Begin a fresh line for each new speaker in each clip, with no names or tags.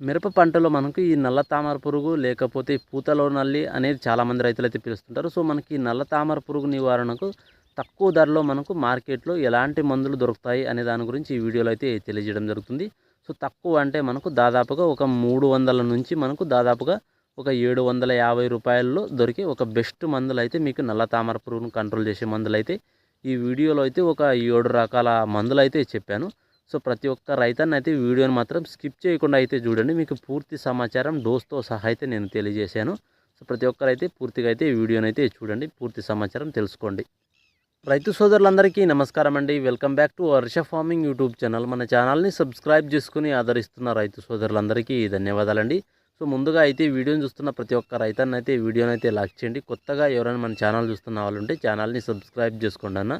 మిరప పంటలో మనకు ఈ నల్ల తామర పురుగు లేకపోతే పూతలో నల్లి అనేది చాలామంది రైతులు అయితే పిలుస్తుంటారు. సో మనకి ఈ నల్ల తామర పురుగు నివారణకు తక్కువ ధరలో మనకు మార్కెట్లో ఎలాంటి మందులు దొరుకుతాయి అనే దాని గురించి ఈ వీడియోలో అయితే తెలియజేయడం జరుగుతుంది. సో తక్కువ అంటే మనకు దాదాపుగా ఒక మూడు వందల నుంచి మనకు దాదాపుగా ఒక ఏడు వందల యాభై రూపాయల్లో దొరికే ఒక బెస్ట్ మందులు అయితే మీకు నల్ల తామర పురుగును కంట్రోల్ చేసే మందులు అయితే ఈ వీడియోలో అయితే ఒక ఏడు రకాల మందులు అయితే చెప్పాను. సో ప్రతి ఒక్క రైతన్న అయితే వీడియోని మాత్రం స్కిప్ చేయకుండా అయితే చూడండి. మీకు పూర్తి సమాచారం డోస్తో సహా అయితే నేను తెలియజేశాను. సో ప్రతి ఒక్కరైతే పూర్తిగా అయితే ఈ వీడియోని అయితే చూడండి. పూర్తి సమాచారం తెలుసుకోండి. రైతు సోదరులందరికీ నమస్కారం అండి. Welcome back to Varsha farming YouTube channel. మన ఛానల్ని సబ్స్క్రైబ్ చేసుకుని ఆదరిస్తున్న రైతు సోదరులందరికీ ధన్యవాదాలండి. సో ముందుగా అయితే వీడియోని చూస్తున్న ప్రతి ఒక్క రైతాన్ని అయితే వీడియోని అయితే లైక్ చేయండి. కొత్తగా ఎవరైనా మన ఛానల్ చూస్తున్న వాళ్ళు ఉంటే ఛానల్ని సబ్స్క్రైబ్ చేసుకోండి అన్న.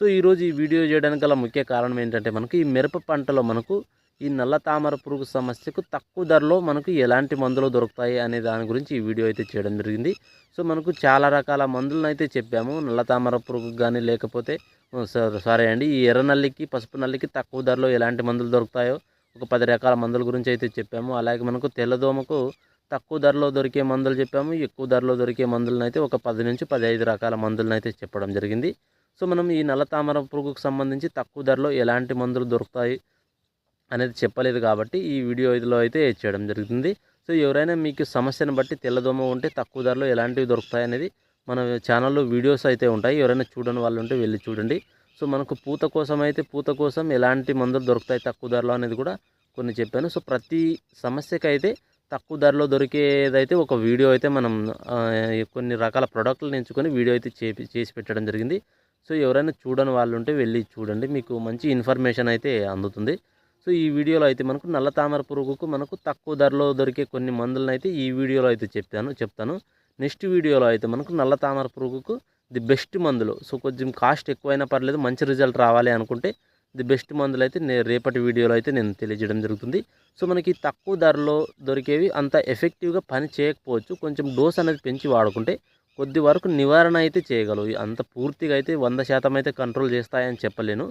సో ఈరోజు ఈ వీడియో చేయడానికి గల ముఖ్య కారణం ఏంటంటే మనకు ఈ మిరప పంటలో మనకు ఈ నల్ల తామర పురుగు సమస్యకు తక్కువ ధరలో మనకు ఎలాంటి మందులు దొరుకుతాయి అనే దాని గురించి ఈ వీడియో అయితే చేయడం జరిగింది. సో మనకు చాలా రకాల మందులను అయితే చెప్పాము. నల్ల తామర పురుగు కానీ లేకపోతే సారీ అండి ఈ ఎర్ర నల్లికి పసుపు నల్లికి తక్కువ ధరలో ఎలాంటి మందులు దొరుకుతాయో ఒక పది రకాల మందుల గురించి అయితే చెప్పాము. అలాగే మనకు తెల్లదోమకు తక్కువ ధరలో దొరికే మందులు చెప్పాము. ఎక్కువ ధరలో దొరికే మందులను అయితే ఒక పది నుంచి పదిహేను రకాల మందులను అయితే చెప్పడం జరిగింది. సో మనం ఈ నల్ల తామర పురుగుకు సంబంధించి తక్కువ ధరలో ఎలాంటి మందులు దొరుకుతాయి అనేది చెప్పలేదు కాబట్టి ఈ వీడియో ఇదిలో అయితే చేయడం జరుగుతుంది. సో ఎవరైనా మీకు సమస్యను బట్టి తెల్లదోమ ఉంటే తక్కువ ధరలో ఎలాంటివి దొరుకుతాయి అనేది మన ఛానల్లో వీడియోస్ అయితే ఉంటాయి. ఎవరైనా చూడని వాళ్ళు ఉంటే వెళ్ళి చూడండి. సో మనకు పూత కోసం అయితే పూత కోసం ఎలాంటి మందులు దొరుకుతాయి తక్కువ ధరలో అనేది కూడా కొన్ని చెప్పాను. సో ప్రతి సమస్యకైతే తక్కువ ధరలో దొరికేదైతే ఒక వీడియో అయితే మనం కొన్ని రకాల ప్రోడక్ట్లు ఎంచుకొని వీడియో అయితే చేపి చేసి పెట్టడం జరిగింది. సో ఎవరైనా చూడని వాళ్ళు ఉంటే వెళ్ళి చూడండి. మీకు మంచి ఇన్ఫర్మేషన్ అయితే అందుతుంది. సో ఈ వీడియోలో అయితే మనకు నల్ల తామర పురుగుకు మనకు తక్కువ ధరలో దొరికే కొన్ని మందులను అయితే ఈ వీడియోలో అయితే చెప్తాను చెప్తాను. నెక్స్ట్ వీడియోలో అయితే మనకు నల్ల తామర పురుగుకు ది బెస్ట్ మందులు. సో కొంచెం కాస్ట్ ఎక్కువైనా పర్లేదు మంచి రిజల్ట్ రావాలి అనుకుంటే ది బెస్ట్ మందులు అయితే నేను రేపటి వీడియోలో అయితే నేను తెలియజేయడం జరుగుతుంది. సో మనకి తక్కువ ధరలో దొరికేవి అంత ఎఫెక్టివ్గా పని చేయకపోవచ్చు. కొంచెం డోస్ అనేది పెంచి వాడుకుంటే కొద్ది వరకు నివారణ అయితే చేయగలవు. అంత పూర్తిగా అయితే వంద శాతం అయితే కంట్రోల్ చేస్తాయని చెప్పలేను.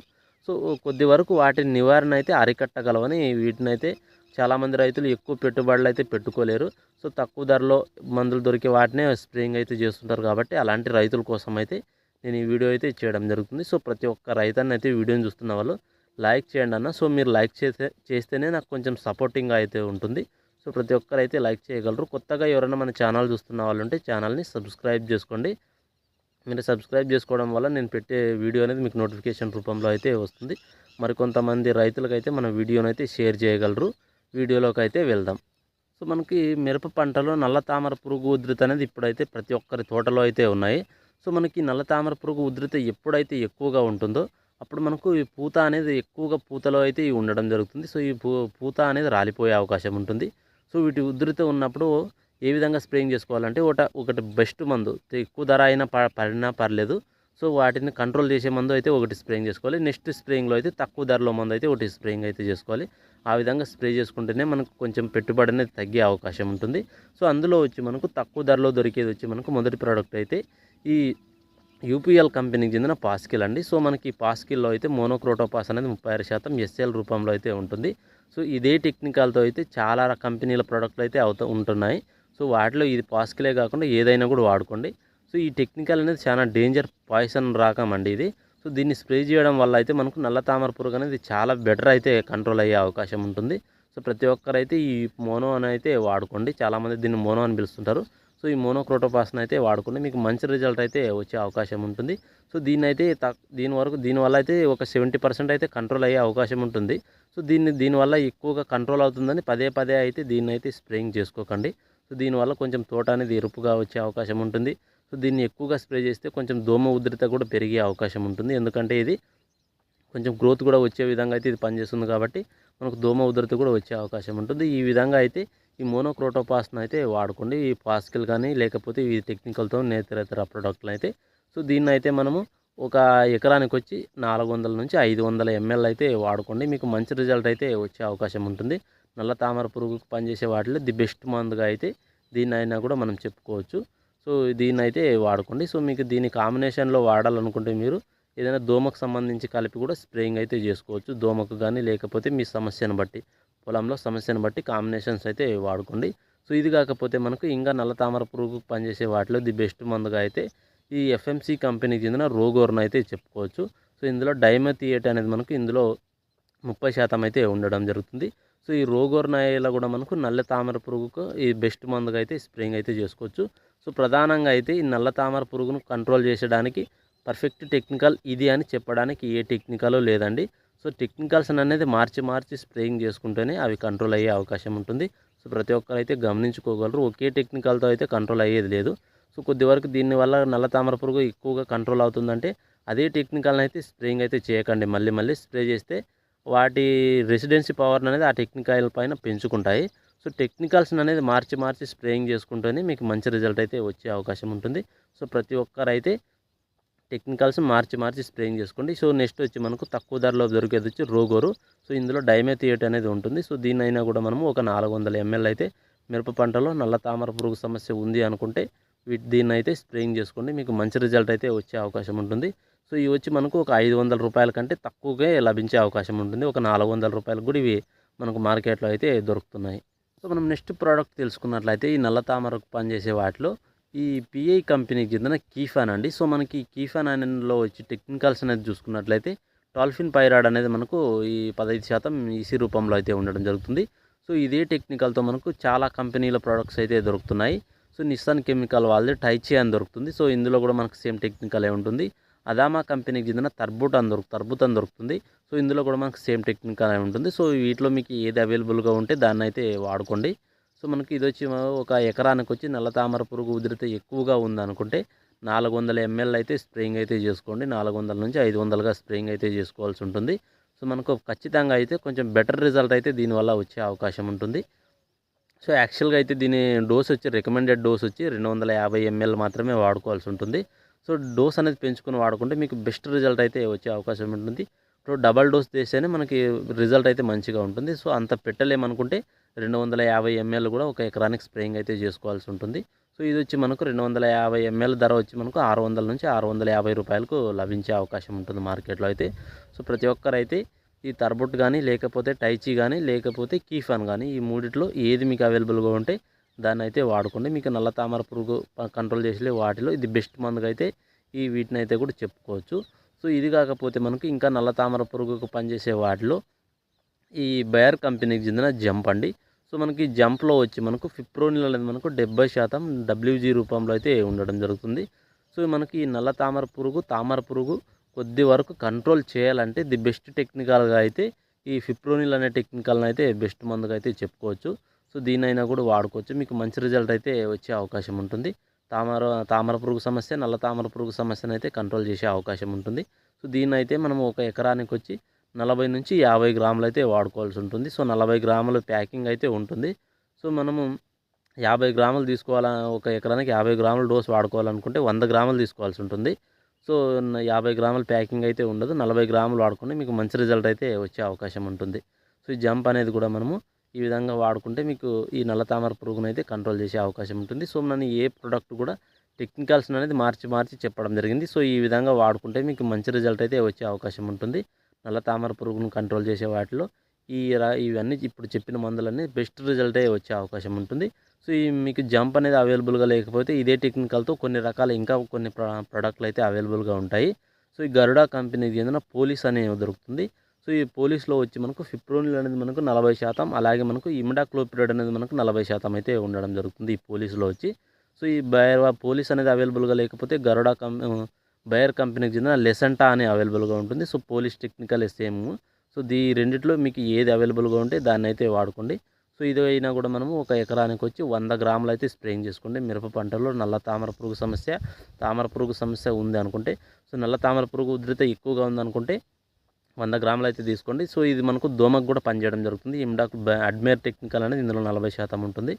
సో కొద్ది వరకు వాటి నివారణ అయితే అరికట్టగలవని వీటిని అయితే చాలామంది రైతులు ఎక్కువ పెట్టుబడులు అయితే పెట్టుకోలేరు. సో తక్కువ ధరలో మందులు దొరికే వాటినే స్ప్రేయింగ్ అయితే చేస్తుంటారు కాబట్టి అలాంటి రైతుల కోసం అయితే నేను ఈ వీడియో అయితే చేయడం జరుగుతుంది. సో ప్రతి ఒక్క రైతాన్ని అయితే వీడియోని చూస్తున్న వాళ్ళు లైక్ చేయండి అన్న. సో మీరు లైక్ చేస్తే చేస్తేనే నాకు కొంచెం సపోర్టింగ్గా అయితే ఉంటుంది. సో ప్రతి ఒక్కరు అయితే లైక్ చేయగలరు. కొత్తగా ఎవరైనా మన ఛానల్ చూస్తున్న వాళ్ళు ఉంటే ఛానల్ని సబ్స్క్రైబ్ చేసుకోండి. మీరు సబ్స్క్రైబ్ చేసుకోవడం వల్ల నేను పెట్టే వీడియో అనేది మీకు నోటిఫికేషన్ రూపంలో అయితే వస్తుంది. మరికొంతమంది రైతులకైతే అయితే మన వీడియోను అయితే షేర్ చేయగలరు. వీడియోలోకి అయితే వెళ్దాం. సో మనకి మిరప పంటలో నల్ల తామర పురుగు ఉధృతి అనేది ఇప్పుడైతే ప్రతి ఒక్కరి తోటలో అయితే ఉన్నాయి. సో మనకి నల్ల తామర పురుగు ఉధృతి ఎప్పుడైతే ఎక్కువగా ఉంటుందో అప్పుడు మనకు ఈ పూత అనేది ఎక్కువగా పూతలో అయితే ఉండడం జరుగుతుంది. సో ఈ పూ పూత అనేది రాలిపోయే అవకాశం ఉంటుంది. సో వీటి ఉధృతి ఉన్నప్పుడు ఏ విధంగా స్ప్రేయింగ్ చేసుకోవాలంటే ఒకట ఒకటి బెస్ట్ మందు. ఎక్కువ ధర అయినా ప పడినా పర్లేదు. సో వాటిని కంట్రోల్ చేసే మందు అయితే ఒకటి స్ప్రేయింగ్ చేసుకోవాలి. నెక్స్ట్ స్ప్రేయింగ్లో అయితే తక్కువ ధరలో మందు అయితే ఒకటి స్ప్రేయింగ్ అయితే చేసుకోవాలి. ఆ విధంగా స్ప్రే చేసుకుంటేనే మనకు కొంచెం పెట్టుబడి అనేది తగ్గే అవకాశం ఉంటుంది. సో అందులో వచ్చి మనకు తక్కువ ధరలో దొరికేది వచ్చి మనకు మొదటి ప్రోడక్ట్ అయితే ఈ యూపీఎల్ కంపెనీకి చెందిన పాస్కిల్ అండి. సో మనకి పాస్కిల్లో అయితే మోనోక్రోటోపాస్ అనేది ముప్పై ఆరు శాతం ఎస్ఎల్ రూపంలో అయితే ఉంటుంది. సో ఇదే టెక్నికల్తో అయితే చాలా కంపెనీల ప్రోడక్ట్లు అయితే అవుతూ ఉంటున్నాయి. సో వాటిలో ఇది పాస్కిలే కాకుండా ఏదైనా కూడా వాడుకోండి. సో ఈ టెక్నికల్ అనేది చాలా డేంజర్ పాయిసన్ రాకం అండి ఇది. సో దీన్ని స్ప్రే చేయడం వల్ల అయితే మనకు నల్ల తామర పురుగు అనేది చాలా బెటర్ అయితే కంట్రోల్ అయ్యే అవకాశం ఉంటుంది. సో ప్రతి ఒక్కరైతే ఈ మోనో అని అయితే వాడుకోండి. చాలామంది దీన్ని మోనో అని పిలుస్తుంటారు. సో ఈ మోనోక్రోటోపాస్ని అయితే వాడుకుంటే మీకు మంచి రిజల్ట్ అయితే వచ్చే అవకాశం ఉంటుంది. సో దీన్ని అయితే తక్ దీని వరకు దీనివల్ల అయితే ఒక సెవెంటీ పర్సెంట్ అయితే కంట్రోల్ అయ్యే అవకాశం ఉంటుంది. సో దీన్ని దీనివల్ల ఎక్కువగా కంట్రోల్ అవుతుందని పదే పదే అయితే దీన్ని అయితే స్ప్రేయింగ్ చేసుకోకండి. సో దీనివల్ల కొంచెం తోట అనేది ఎరుపుగా వచ్చే అవకాశం ఉంటుంది. సో దీన్ని ఎక్కువగా స్ప్రే చేస్తే కొంచెం దోమ ఉధృత కూడా పెరిగే అవకాశం ఉంటుంది. ఎందుకంటే ఇది కొంచెం గ్రోత్ కూడా వచ్చే విధంగా అయితే ఇది పనిచేస్తుంది కాబట్టి మనకు దోమ ఉధృత కూడా వచ్చే అవకాశం ఉంటుంది. ఈ విధంగా అయితే ఈ మోనోక్రోటోపాస్ను అయితే వాడుకోండి. ఈ పాస్కిల్ కానీ లేకపోతే ఈ టెక్నికల్తో నేతర ఇతర ప్రోడక్ట్లు అయితే. సో దీన్ని అయితే మనము ఒక ఎకరానికి వచ్చి నాలుగు వందల నుంచి ఐదు వందల ఎంఎల్ అయితే వాడుకోండి. మీకు మంచి రిజల్ట్ అయితే వచ్చే అవకాశం ఉంటుంది. నల్ల తామర పురుగుకు పనిచేసే వాటిలో ది బెస్ట్ మందుగా అయితే దీన్ని అయినా కూడా మనం చెప్పుకోవచ్చు. సో దీన్ని అయితే వాడుకోండి. సో మీకు దీని కాంబినేషన్లో వాడాలనుకుంటే మీరు ఏదైనా దోమకు సంబంధించి కలిపి కూడా స్ప్రేయింగ్ అయితే చేసుకోవచ్చు. దోమకు కానీ లేకపోతే మీ సమస్యను బట్టి. పొలంలో సమస్యను బట్టి కాంబినేషన్స్ అయితే వాడుకోండి. సో ఇది కాకపోతే మనకు ఇంకా నల్ల తామర పురుగు పనిచేసే వాటిలో ది బెస్ట్ మందుగా అయితే ఈ ఎఫ్ఎంసి కంపెనీకి చెందిన రోగోర్న్ అయితే చెప్పుకోవచ్చు. సో ఇందులో డైమథియేట్ అనేది మనకు ఇందులో ముప్పై శాతం అయితే ఉండడం జరుగుతుంది. సో ఈ రోగోర్నాయలో కూడా మనకు నల్ల తామర పురుగుకు ఈ బెస్ట్ మందుగా అయితే స్ప్రేయింగ్ అయితే చేసుకోవచ్చు. సో ప్రధానంగా అయితే ఈ నల్ల తామర పురుగును కంట్రోల్ చేసేయడానికి పర్ఫెక్ట్ టెక్నికల్ ఇది అని చెప్పడానికి ఏ టెక్నికలు లేదండి. సో టెక్నికల్స్ అనేది మార్చి మార్చి స్ప్రేయింగ్ చేసుకుంటేనే అవి కంట్రోల్ అయ్యే అవకాశం ఉంటుంది. సో ప్రతి ఒక్కరు అయితే గమనించుకోగలరు. ఒకే టెక్నికల్తో అయితే కంట్రోల్ అయ్యేది లేదు. సో కొద్ది వరకు దీనివల్ల నల్ల తామర పురుగు ఎక్కువగా కంట్రోల్ అవుతుందంటే అదే టెక్నికల్ని అయితే స్ప్రేయింగ్ అయితే చేయకండి. మళ్ళీ మళ్ళీ స్ప్రే చేస్తే వాటి రెసిడెన్సీ పవర్ అనేది ఆ టెక్నికల్ పైన పెంచుకుంటాయి. సో టెక్నికల్స్ అనేది మార్చి మార్చి స్ప్రేయింగ్ చేసుకుంటేనే మీకు మంచి రిజల్ట్ అయితే వచ్చే అవకాశం ఉంటుంది. సో ప్రతి ఒక్కరైతే టెక్నికల్స్ మార్చి మార్చి స్ప్రేయింగ్ చేసుకోండి. సో నెక్స్ట్ వచ్చి మనకు తక్కువ ధరలో దొరికేది వచ్చి రోగోరు. సో ఇందులో డైమెథియేట్ అనేది ఉంటుంది. సో దీనైనా కూడా మనము ఒక నాలుగు వందల ఎంఎల్ అయితే మిరప పంటలో నల్ల తామర పురుగు సమస్య ఉంది అనుకుంటే వీటి దీన్ని అయితే స్ప్రేయింగ్ చేసుకోండి. మీకు మంచి రిజల్ట్ అయితే వచ్చే అవకాశం ఉంటుంది. సో ఇవి వచ్చి మనకు ఒక ఐదు వందల రూపాయల కంటే తక్కువగా లభించే అవకాశం ఉంటుంది. ఒక నాలుగు వందల రూపాయలకు కూడా ఇవి మనకు మార్కెట్లో అయితే దొరుకుతున్నాయి. సో మనం నెక్స్ట్ ప్రోడక్ట్ తెలుసుకున్నట్లయితే ఈ నల్ల తామరకు పనిచేసే వాటిలో ఈ పిఐ కంపెనీకి చెందిన కీఫాన్ అండి. సో మనకి కీఫాన్ అనేలో వచ్చి టెక్నికల్స్ అనేది చూసుకున్నట్లయితే టాల్ఫిన్ పైరాడ్ అనేది మనకు ఈ పదహైదు శాతం ఈసీ రూపంలో అయితే ఉండడం జరుగుతుంది. సో ఇదే టెక్నికల్తో మనకు చాలా కంపెనీల ప్రోడక్ట్స్ అయితే దొరుకుతున్నాయి. సో నిస్సాన్ కెమికల్ వాళ్ళది టైచీ అని దొరుకుతుంది. సో ఇందులో కూడా మనకు సేమ్ టెక్నికల్ ఉంటుంది. అదామా కంపెనీకి చెందిన తర్బుట్ అని దొరుకు తర్బుత్ అని దొరుకుతుంది. సో ఇందులో కూడా మనకు సేమ్ టెక్నికల్ ఉంటుంది. సో వీటిలో మీకు ఏది అవైలబుల్గా ఉంటే దాన్ని అయితే వాడుకోండి. సో మనకి ఇది వచ్చి ఒక ఎకరానికి వచ్చి నల్ల తామర పురుగు ఉధృతి ఎక్కువగా ఉందనుకుంటే నాలుగు వందల ఎంఎల్ అయితే స్ప్రేయింగ్ అయితే చేసుకోండి. నాలుగు వందల నుంచి ఐదు వందలుగా స్ప్రేయింగ్ అయితే చేసుకోవాల్సి ఉంటుంది. సో మనకు ఖచ్చితంగా అయితే కొంచెం బెటర్ రిజల్ట్ అయితే దీనివల్ల వచ్చే అవకాశం ఉంటుంది. సో యాక్చువల్గా అయితే దీని డోస్ వచ్చి రికమెండెడ్ డోస్ వచ్చి రెండు వందల యాభై ఎంఎల్ మాత్రమే వాడుకోవాల్సి ఉంటుంది. సో డోస్ అనేది పెంచుకొని వాడుకుంటే మీకు బెస్ట్ రిజల్ట్ అయితే వచ్చే అవకాశం ఉంటుంది. ఇప్పుడు డబల్ డోస్ చేస్తేనే మనకి రిజల్ట్ అయితే మంచిగా ఉంటుంది. సో అంత పెట్టలేమనుకుంటే రెండు వందల యాభై ఎంఎల్ కూడా ఒక ఎకరానికి స్ప్రేయింగ్ అయితే చేసుకోవాల్సి ఉంటుంది. సో ఇది వచ్చి మనకు రెండు వందల యాభై ఎంఎల్ ధర వచ్చి మనకు ఆరు వందల నుంచి ఆరు వందల యాభై రూపాయలకు లభించే అవకాశం ఉంటుంది మార్కెట్లో అయితే. సో ప్రతి ఒక్కరైతే ఈ తర్బుట్ కానీ లేకపోతే టైచీ కానీ లేకపోతే కీఫాన్ కానీ ఈ మూడిట్లో ఏది మీకు అవైలబుల్గా ఉంటే దాన్ని అయితే వాడుకోండి. మీకు నల్ల తామర పురుగు కంట్రోల్ చేసే వాటిలో ఇది బెస్ట్ మందుగా అయితే ఈ వీటిని అయితే కూడా చెప్పుకోవచ్చు. సో ఇది కాకపోతే మనకు ఇంకా నల్ల తామర పురుగుకు పనిచేసే వాటిలో ఈ బయర్ కంపెనీకి చెందిన జంప్ అండి. సో మనకి జంప్లో వచ్చి మనకు ఫిప్రోనిల్ అనేది మనకు డెబ్బై శాతం డబ్ల్యూజీ రూపంలో అయితే ఉండడం జరుగుతుంది. సో మనకి ఈ నల్ల తామర పురుగు తామర పురుగు కొద్ది వరకు కంట్రోల్ చేయాలంటే ది బెస్ట్ టెక్నికల్గా అయితే ఈ ఫిప్రోనిల్ అనే టెక్నికల్ని అయితే బెస్ట్ మందుగా అయితే చెప్పుకోవచ్చు. సో దీనైనా కూడా వాడుకోవచ్చు. మీకు మంచి రిజల్ట్ అయితే వచ్చే అవకాశం ఉంటుంది. తామర తామర పురుగు సమస్య నల్ల తామర పురుగు సమస్యను అయితే కంట్రోల్ చేసే అవకాశం ఉంటుంది. సో దీన్ని అయితే మనం ఒక ఎకరానికి వచ్చి నలభై నుంచి యాభై గ్రాములు అయితే వాడుకోవాల్సి ఉంటుంది. సో నలభై గ్రాముల ప్యాకింగ్ అయితే ఉంటుంది. సో మనము యాభై గ్రాములు తీసుకోవాల ఒక ఎకరానికి యాభై గ్రాముల డోస్ వాడుకోవాలనుకుంటే వంద గ్రాములు తీసుకోవాల్సి ఉంటుంది. సో యాభై గ్రాముల ప్యాకింగ్ అయితే ఉండదు. నలభై గ్రాములు వాడుకుంటే మీకు మంచి రిజల్ట్ అయితే వచ్చే అవకాశం ఉంటుంది. సో ఈ జంప్ అనేది కూడా మనము ఈ విధంగా వాడుకుంటే మీకు ఈ నల్ల తామర పురుగును అయితే కంట్రోల్ చేసే అవకాశం ఉంటుంది. సో నన్ను ఏ ప్రోడక్ట్ కూడా టెక్నికల్స్ అనేది మార్చి మార్చి చెప్పడం జరిగింది. సో ఈ విధంగా వాడుకుంటే మీకు మంచి రిజల్ట్ అయితే వచ్చే అవకాశం ఉంటుంది. నల్ల తామర పురుగును కంట్రోల్ చేసే వాటిలో ఈ రా- ఇవన్నీ ఇప్పుడు చెప్పిన మందులన్నీ బెస్ట్ రిజల్టే వచ్చే అవకాశం ఉంటుంది. సో ఈ మీకు జంప్ అనేది అవైలబుల్గా లేకపోతే ఇదే టెక్నికల్తో కొన్ని రకాల ఇంకా కొన్ని ప్ర- ప్రోడక్ట్లు అయితే అవైలబుల్గా ఉంటాయి. సో ఈ గరుడా కంపెనీకి చెందిన పోలీస్ అనే దొరుకుతుంది. సో ఈ పోలీస్లో వచ్చి మనకు ఫిప్రోనిల్ అనేది మనకు నలభై శాతం అలాగే మనకు ఇమిడాక్లోపిరైడ్ అనేది మనకు నలభై శాతం అయితే ఉండడం జరుగుతుంది ఈ పోలీస్లో వచ్చి. సో ఈ బయర్ పోలీస్ అనేది అవైలబుల్గా లేకపోతే గరుడా కం బయర్ కంపెనీకి చెందిన లెసెంటా అనే అవైలబుల్గా ఉంటుంది. So police technical same so దీ రెండిట్లో మీకు ఏది అవైలబుల్గా ఉంటే దాన్ని అయితే వాడుకోండి. సో ఇది అయినా కూడా మనము ఒక ఎకరానికి వచ్చి వంద గ్రాములు అయితే స్ప్రేయింగ్ చేసుకోండి. మిరప పంటలో నల్ల తామర పురుగు సమస్య తామర పురుగు సమస్య ఉంది అనుకుంటే సో నల్ల తామర పురుగు ఉధృత ఎక్కువగా ఉందనుకుంటే వంద గ్రాములు అయితే తీసుకోండి. సో ఇది మనకు దోమకు కూడా పనిచేయడం జరుగుతుంది. ఇమ్డాక్ అడ్మేర్ టెక్నికల్ అనేది ఇందులో నలభై శాతం ఉంటుంది.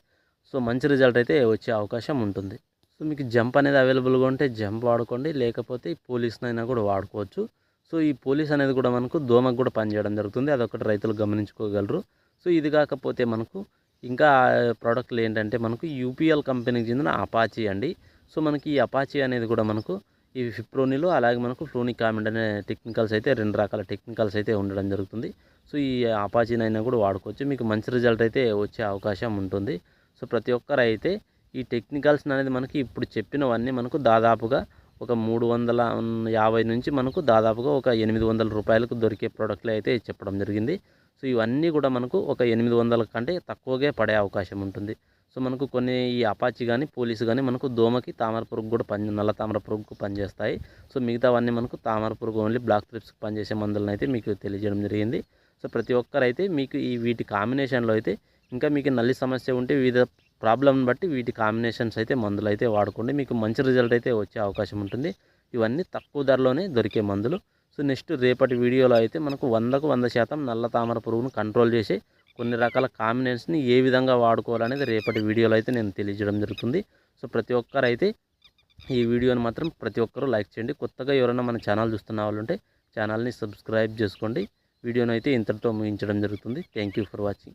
సో మంచి రిజల్ట్ అయితే వచ్చే అవకాశం ఉంటుంది. సో మీకు జంప్ అనేది అవైలబుల్గా ఉంటే జంప్ వాడుకోండి. లేకపోతే పోలీస్నైనా కూడా వాడుకోవచ్చు. సో ఈ పోలీస్ అనేది కూడా మనకు దోమకు కూడా పనిచేయడం జరుగుతుంది. అదొకటి రైతులు గమనించుకోగలరు. సో ఇది కాకపోతే మనకు ఇంకా ప్రోడక్ట్లు ఏంటంటే మనకు యూపీఎల్ కంపెనీకి చెందిన అపాచీ అండి. సో మనకి ఈ అపాచీ అనేది కూడా మనకు ఈ ఫిప్రోనిలో అలాగే మనకు ఫ్లోనిక్ కామెంట్ అనే టెక్నికల్స్ అయితే రెండు రకాల టెక్నికల్స్ అయితే ఉండడం జరుగుతుంది. సో ఈ అపాచీనైనా కూడా వాడుకోవచ్చు. మీకు మంచి రిజల్ట్ అయితే వచ్చే అవకాశం ఉంటుంది. సో ప్రతి ఒక్కరు అయితే ఈ టెక్నికల్స్ అనేది మనకి ఇప్పుడు చెప్పినవన్నీ మనకు దాదాపుగా ఒక మూడు వందల యాభై నుంచి మనకు దాదాపుగా ఒక ఎనిమిది వందల రూపాయలకు దొరికే ప్రోడక్ట్లు అయితే చెప్పడం జరిగింది. సో ఇవన్నీ కూడా మనకు ఒక ఎనిమిది వందల కంటే తక్కువగా పడే అవకాశం ఉంటుంది. సో మనకు కొన్ని ఈ అపాచి కానీ పోలీసు కానీ మనకు దోమకి తామర పురుగు కూడా పని నల్ల తామర పురుగుకు పనిచేస్తాయి. సో మిగతావన్నీ మనకు తామర పురుగు ఓన్లీ బ్లాక్ త్రిప్స్కి పనిచేసే మందులను అయితే మీకు తెలియజేయడం జరిగింది. సో ప్రతి ఒక్కరైతే మీకు ఈ వీటి కాంబినేషన్లో అయితే ఇంకా మీకు నల్లి సమస్య ఉంటే వివిధ ప్రాబ్లమ్ని బట్టి వీటి కాంబినేషన్స్ అయితే మందులు అయితే వాడుకోండి. మీకు మంచి రిజల్ట్ అయితే వచ్చే అవకాశం ఉంటుంది. ఇవన్నీ తక్కువ ధరలోనే దొరికే మందులు. సో నెక్స్ట్ రేపటి వీడియోలో అయితే మనకు వందకు వంద శాతం నల్ల తామర పురుగును కంట్రోల్ చేసి కొన్ని రకాల కాంబినేషన్ని ఏ విధంగా వాడుకోవాలనేది రేపటి వీడియోలో అయితే నేను తెలియజేయడం జరుగుతుంది. సో ప్రతి ఒక్కరు అయితే ఈ వీడియోని మాత్రం ప్రతి ఒక్కరూ లైక్ చేయండి. కొత్తగా ఎవరైనా మన ఛానల్ చూస్తున్న వాళ్ళు ఉంటే ఛానల్ని సబ్స్క్రైబ్ చేసుకోండి. వీడియోని అయితే ఇంతటితో ముగించడం జరుగుతుంది. Thank you for watching.